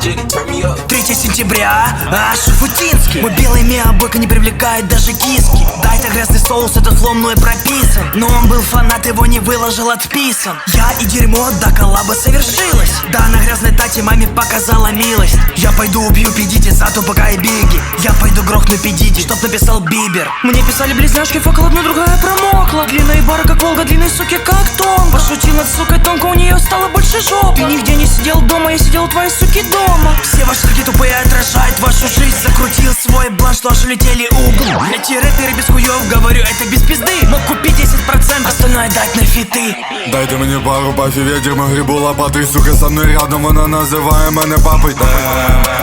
3 сентября, а? Шуфутинский. Мой белый миа-бойка не привлекает даже киски. Дай-то грязный соус, этот флом мной прописан. Но он был фанат, его не выложил, отписан. Я и дерьмо, да коллаба совершилась Да, на грязной тате маме показала милость. Я пойду убью Пидити, зато пока и Биги Я пойду грохну Пидити, чтоб написал Бибер. Мне писали близняшки, факел одна другая промокла. Длинная бара, как Волга, длинной суки, как Том Пошутил над сукой, тонко у нее стало больше жопа Ты нигде не сидел дома, я сидел у твоей суки дома Все ваши шаги тупые отражают вашу жизнь Закрутил свой бланш, что аж улетели угол Эти рэперы без хуев, говорю, это без пизды Мог купить 10%, остальное дать на фиты Дайте мені пару бафів, я дерьмо грибу лопати Сука, со мною рядом, вона називає мене папой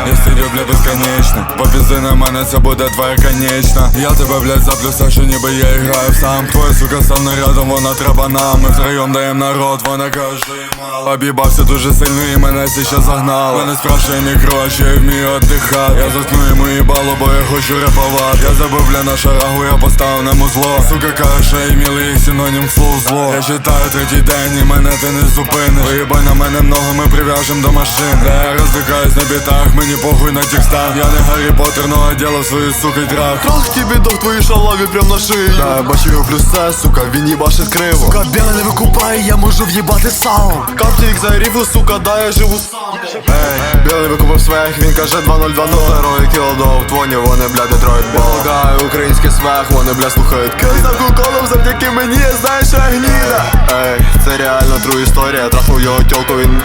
я стилю, бля, безконечно. Попізди на мене, це буде твоя конечна Я тебе, блядь, заплю все, що ніби я граю сам. Твоя сука, со мною рядом, вона треба нам. Ми втроєм даєм народ, вона каже, що мало Об'їбався дуже сильно і мене ще загнало Мене спрашує мікро, ще я вмію отдихати Я заткну йому їбало, бо я хочу репувати. Я забив, бля, на шарагу, я поставив на музло. Сука, каже, що мілий синонім слово зло читаю третій день і мене ти не зупиниш. Виїбай на мене много, ми прив'яжем до машин. Да я роздикаюсь на бітах, мені похуй на текстах Я не Гаррі Поттер, но оділав свою сука трах. Трах тебе дав твої шалаві прям на шиї. Да, я бачу його плюсе, сука, він їбашить криво. Сука, біле не викупає, я можу в'їбати салом Каптік за ріфу, сука, да, я живу сам. Ей, білий викупив свех, він каже 2020 Герої кіло до автвоні, вони, бля, Детройт Полагаю, український свех, вони, бля, слухають куколом завдяки мені, знаєш, я гніда. Ей, це реально тру історія, трахнув його тьолку, він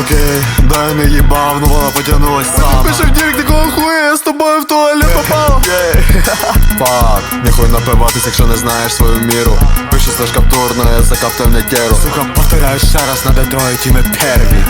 Окей, дай не їбав, но вона потягнулась сама. Пише в дірк, такого хуя, я з тобою в туалет попав. Фак, ніхуй напиватись, якщо не знаєш свою міру. Пише слеш каптурно, я закаптав не теру Сука, повторяю ще раз на Детройті ми перві